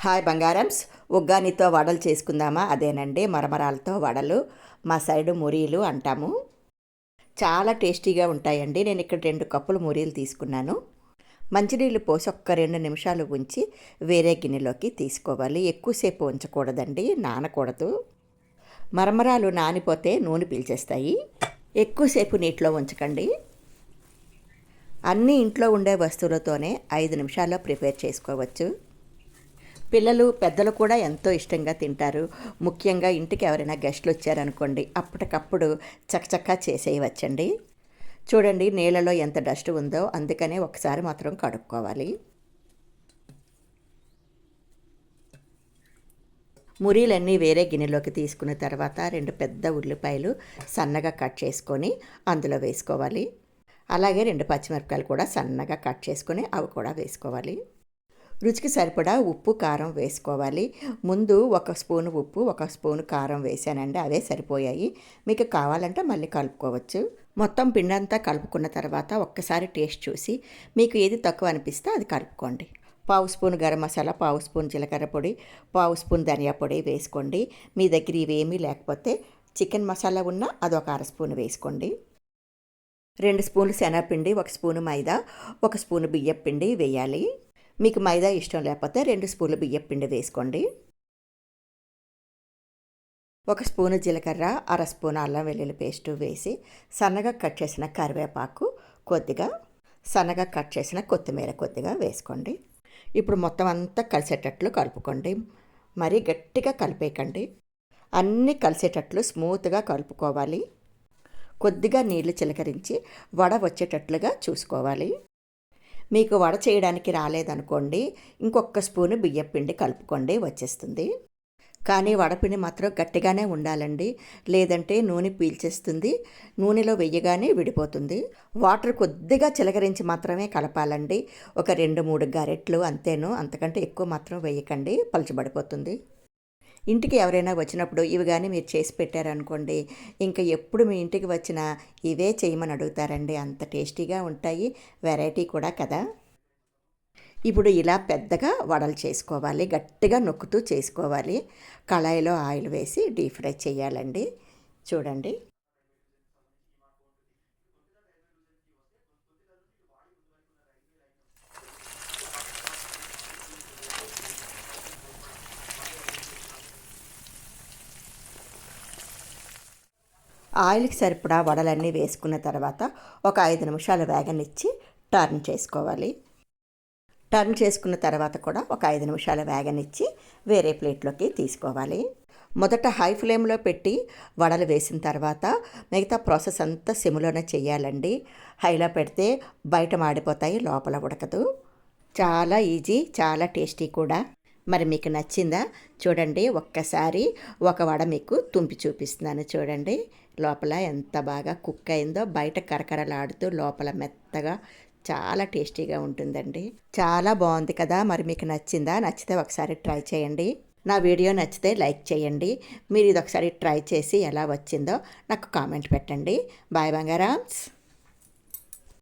Hi బంగారమ్స్. ఉగ్గానితో వడలు చేసుకుందామా? అదేనండి మరమరాలతో వడలు. మా సైడు మురీలు అంటాము. చాలా టేస్టీగా ఉంటాయండి. నేను ఇక్కడ రెండు కప్పులు మురీలు తీసుకున్నాను. మంచినీళ్ళు పోసి ఒక్క రెండు నిమిషాలు ఉంచి వేరే గిన్నెలోకి తీసుకోవాలి. ఎక్కువసేపు ఉంచకూడదండి నానకూడదు. మరమరాలు నానిపోతే నూనె పీల్చేస్తాయి. ఎక్కువసేపు నీటిలో ఉంచకండి. అన్నీ ఇంట్లో ఉండే వస్తువులతోనే ఐదు నిమిషాల్లో ప్రిపేర్ చేసుకోవచ్చు. పిల్లలు పెద్దలు కూడా ఎంతో ఇష్టంగా తింటారు. ముఖ్యంగా ఇంటికి ఎవరైనా గెస్ట్లు వచ్చారనుకోండి అప్పటికప్పుడు చకచకా చేసేయవచ్చండి. చూడండి నీళ్ళలో ఎంత డస్ట్ ఉందో అందుకనే ఒకసారి మాత్రం కడుక్కోవాలి. మురీలన్నీ వేరే గిన్నెలోకి తీసుకున్న తర్వాత రెండు పెద్ద ఉల్లిపాయలు సన్నగా కట్ చేసుకొని అందులో వేసుకోవాలి. అలాగే రెండు పచ్చిమిరపకాయలు కూడా సన్నగా కట్ చేసుకొని అవి కూడా వేసుకోవాలి. రుచికి సరిపడా ఉప్పు కారం వేసుకోవాలి. ముందు ఒక స్పూన్ ఉప్పు ఒక స్పూన్ కారం వేసానండి. అవే సరిపోయాయి. మీకు కావాలంటే మళ్ళీ కలుపుకోవచ్చు. మొత్తం పిండంతా కలుపుకున్న తర్వాత ఒక్కసారి టేస్ట్ చూసి మీకు ఏది తక్కువ అనిపిస్తే అది కలుపుకోండి. పావు స్పూన్ గరం మసాలా పావు స్పూన్ జీలకర్ర పొడి పావు స్పూన్ ధనియా పొడి వేసుకోండి. మీ దగ్గర ఇవేమీ లేకపోతే చికెన్ మసాలా ఉన్నా అదొక అర స్పూన్ వేసుకోండి. రెండు స్పూన్లు శనగపిండి ఒక స్పూను మైదా ఒక స్పూను బియ్యం పిండి వేయాలి. మీకు మైదా ఇష్టం లేకపోతే రెండు స్పూన్లు బియ్యపిండి వేసుకోండి. ఒక స్పూను జీలకర్ర అర స్పూన్ అల్లం వెల్లుల్లి పేస్టు వేసి సన్నగా కట్ చేసిన కరివేపాకు కొద్దిగా సన్నగా కట్ చేసిన కొత్తిమీర కొద్దిగా వేసుకోండి. ఇప్పుడు మొత్తం అంతా కలిసేటట్లు కలుపుకోండి. మరీ గట్టిగా కలిపేయకండి. అన్నీ కలిసేటట్లు స్మూత్గా కలుపుకోవాలి. కొద్దిగా నీళ్ళు చిలకరించి వడ వచ్చేటట్లుగా చూసుకోవాలి. మీకు వడ చేయడానికి రాలేదనుకోండి ఇంకొక స్పూను బియ్యం పిండి కలుపుకోండి వచ్చేస్తుంది. కానీ వడపిండి మాత్రం గట్టిగానే ఉండాలండి. లేదంటే నూనె పీల్చేస్తుంది నూనెలో వెయ్యగానే విడిపోతుంది. వాటర్ కొద్దిగా చిలకరించి మాత్రమే కలపాలండి. ఒక రెండు మూడు గరెట్లు అంతేను అంతకంటే ఎక్కువ మాత్రం వేయకండి పలుచబడిపోతుంది. ఇంటికి ఎవరైనా వచ్చినప్పుడు ఇవి కానీ మీరు చేసి పెట్టారనుకోండి ఇంకా ఎప్పుడు మీ ఇంటికి వచ్చినా ఇవే చేయమని అడుగుతారండి. అంత టేస్టీగా ఉంటాయి వెరైటీ కూడా కదా. ఇప్పుడు ఇలా పెద్దగా వడలు చేసుకోవాలి గట్టిగా నొక్కుతూ చేసుకోవాలి. కళాయిలో ఆయిల్ వేసి డీప్ ఫ్రై చేయాలండి. చూడండి. ఆయిల్కి సరిపడా వడలన్నీ వేసుకున్న తర్వాత ఒక ఐదు నిమిషాలు వేగనిచ్చి టర్న్ చేసుకోవాలి. టర్న్ చేసుకున్న తర్వాత కూడా ఒక ఐదు నిమిషాలు వేగనిచ్చి వేరే ప్లేట్లోకి తీసుకోవాలి. మొదట హై ఫ్లేమ్లో పెట్టి వడలు వేసిన తర్వాత మిగతా ప్రాసెస్ అంతా సిమ్లోనే చేయాలండి. హైలో పెడితే బయట మాడిపోతాయి లోపల ఉడకదు. చాలా ఈజీ చాలా టేస్టీ కూడా. మరి మీకు నచ్చిందా? చూడండి ఒక్కసారి ఒక వడ మీకు తుంపి చూపిస్తున్నాను చూడండి. లోపల ఎంత బాగా కుక్ అయిందో బయట కరకరలాడుతూ లోపల మెత్తగా చాలా టేస్టీగా ఉంటుందండి. చాలా బాగుంది కదా? మరి మీకు నచ్చిందా? నచ్చితే ఒకసారి ట్రై చేయండి. నా వీడియో నచ్చితే లైక్ చేయండి. మీరు ఇది ఒకసారి ట్రై చేసి ఎలా వచ్చిందో నాకు కామెంట్ పెట్టండి. బాయ్ బంగారామ్స్.